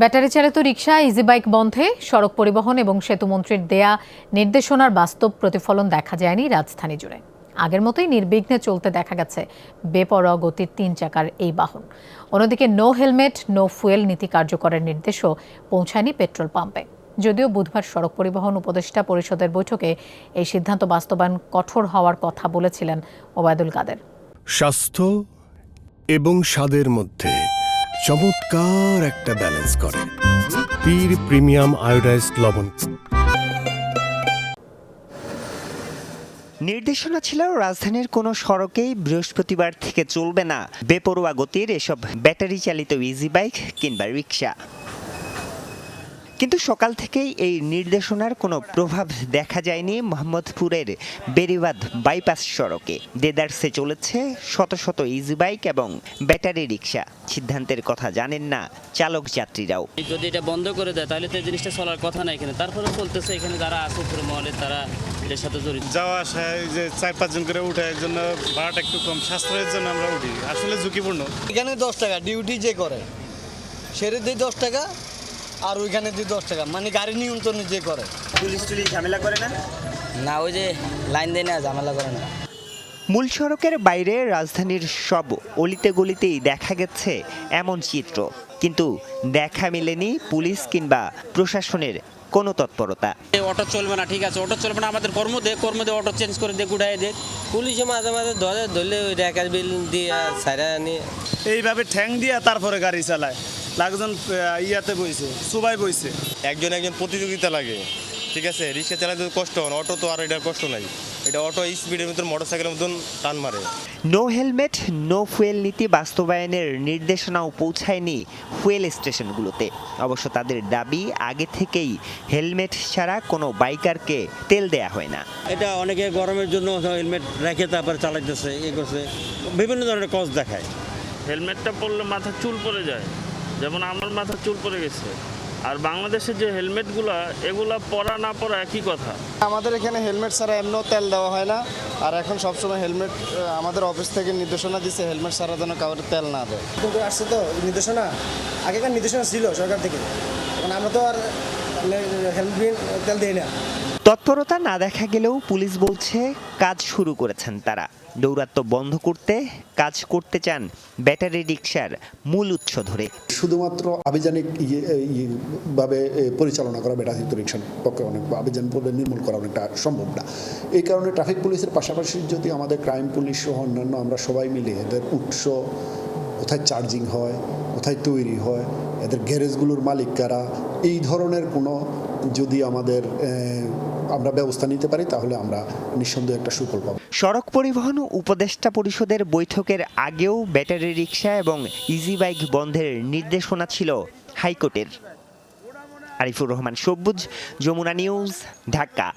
Battery চালিত রিক্সা easy bike বন্ধে, সড়ক পরিবহন এবং সেতুমন্ত্রীর দেয়া নির্দেশনার বাস্তব প্রতিফলন দেখা যায়নি রাজধানী জুড়ে। আগের মতোই নির্বিঘ্নে চলতে দেখা গেছে বেপরোয়া গতির তিন চাকার এই বাহন। অন্যদিকে নো হেলমেট নো ফুয়েল নীতি কার্যকরের নির্দেশও পৌঁছায়নি পেট্রোল পাম্পে। যদিও বুধবার সড়ক পরিবহন উপদেষ্টা পরিষদের বৈঠকে এই সিদ্ধান্ত বাস্তবায়ন কঠোর হওয়ার কথা বলেছিলেন ওবায়দুল কাদের। স্বাস্থ্য এবং স্বাদের মধ্যে চমৎকার একটা ব্যালেন্স করে। পীর প্রিমিয়াম আয়োডাইজড লবণ। নির্দেশনা ছিল রাজধানীর কোনো সড়কেই বৃহস্পতিবার থেকে চলবে না। বেপরোয়া গতির এসব ব্যাটারি চালিত ইজি বাইক কিংবা রিক্সা কিন্তু সকাল থেকেই এই নির্দেশনার কোনো প্রভাব দেখা যায়নি মোহাম্মদপুরের বেরিবাদ বাইপাস সড়কে। দেদারসে চলেছে শত শত ইজি বাইক এবং ব্যাটারি রিক্সা সিদ্ধান্তের কথা জানেন না চালক যাত্রীরাও। যদি এটা বন্ধ করে দেয় তাহলে তো এই জিনিসটা চলার কথা না এখানে। তারপরে চলতেছে এখানে যারা আছে উপরে মহলে তারা এটার সাথে জড়িত। যাওয়া আসায় যে চার পাঁচজন করে উঠে এর জন্য ভাড়াটা একটু কম। সাশ্রয়ের জন্য আমরা উঠি। আসলে ঝুঁকিপূর্ণ। এখানে দশ টাকা ডিউটি যে করে সেরে দিয়ে দশ টাকা আর ওইখানে দিয়ে দশ টাকা মানে গাড়ি নিয়ন্ত্রণে যে করে। পুলিশ টুলিশ ঝামেলা করে না? না ওই যে লাইন দেয় না ঝামেলা করে না। মূল সড়কের বাইরে রাজধানীর সব অলিতে গলিতেই দেখা গেছে এমন চিত্র। কিন্তু দেখা মেলেনি পুলিশ কিংবা প্রশাসনের কোনো তৎপরতা। অটো চলবে না ঠিক আছে অটো চলবে না আমাদের কর্ম দে কর্ম দে অটো চেঞ্জ করে দে গুড়াই দে। পুলিশে মাঝে মাঝে ধরে ধরলে ওই রেকার বিল দিয়ে সাইরা নিয়ে এইভাবে ঠ্যাং দিয়া তারপরে গাড়ি চালায়। লাগজন ইয়াতে বইছে সুবাই বইছে। একজন একজন প্রতিযোগিতা লাগে ঠিক আছে? রিক্সা চালাতে কষ্ট হয় অটো তো আর এটা কষ্ট নাই। এটা অটো স্পিডের মতন মোটর সাইকেলের মতন টান মারে। নো হেলমেট নো ফুয়েল নীতি বাস্তবায়নের নির্দেশনাও পৌঁছায়নি ফুয়েল স্টেশনগুলোতে। অবশ্য তাদের দাবি আগে থেকেই হেলমেট ছাড়া কোনো বাইকারকে তেল দেয়া হয় না। এটা অনেকে গরমের জন্য হেলমেট রেখে তারপর চালাইতেছে এ করছে। বিভিন্ন ধরনের কজ দেখায়। হেলমেটটা পরলে মাথা চুল পড়ে যায়। যেমন আমার মাথা চুল পড়ে গেছে। আর বাংলাদেশের যে হেলমেটগুলা এগুলা পরা না পরা একই কথা। আমাদের এখানে হেলমেট ছাড়া এমনিও তেল দেওয়া হয় না। আর এখন সবসময় হেলমেট আমাদের অফিস থেকে নির্দেশনা দিচ্ছে হেলমেট ছাড়া যেন কাউকে তেল না দেয়। কিন্তু আসছে তো নির্দেশনা। আগেকার নির্দেশনা ছিল সরকার থেকে। এখন আমরা তো আর হেলমেট তেল দিই না। তৎপরতা না দেখা গেলেও পুলিশ বলছে কাজ শুরু করেছেন তারা। দৌরাত্ম্য বন্ধ করতে, কাজ করতে চান ব্যাটারি রিক্সার মূল উৎস ধরে। শুধুমাত্র আভিযানিক ইয়ে ভাবে পরিচালনা করা ব্যাটারি রিক্সার পক্ষে অনেক আভিযান পড়লে নির্মূল করা অনেকটা সম্ভব না। এই কারণে ট্রাফিক পুলিশের পাশাপাশি যদি আমাদের ক্রাইম পুলিশ সহ অন্যান্য আমরা সবাই মিলে এদের উৎস, কোথায় চার্জিং হয়, কোথায় তৈরি হয়, এদের গ্যারেজগুলোর মালিক কারা, এই ধরনের কোনো যদি আমাদের আমরা ব্যবস্থা নিতে পারি, তাহলে আমরা নিঃসন্দেহে একটা সুফল পাবো। সড়ক পরিবহন উপদেষ্টা পরিষদের বৈঠকের আগেও ব্যাটারি রিক্সা এবং ইজি বাইক বন্ধের নির্দেশনা ছিল হাইকোর্টের। আরিফুর রহমান, সবুজ, যমুনা নিউজ, ঢাকা।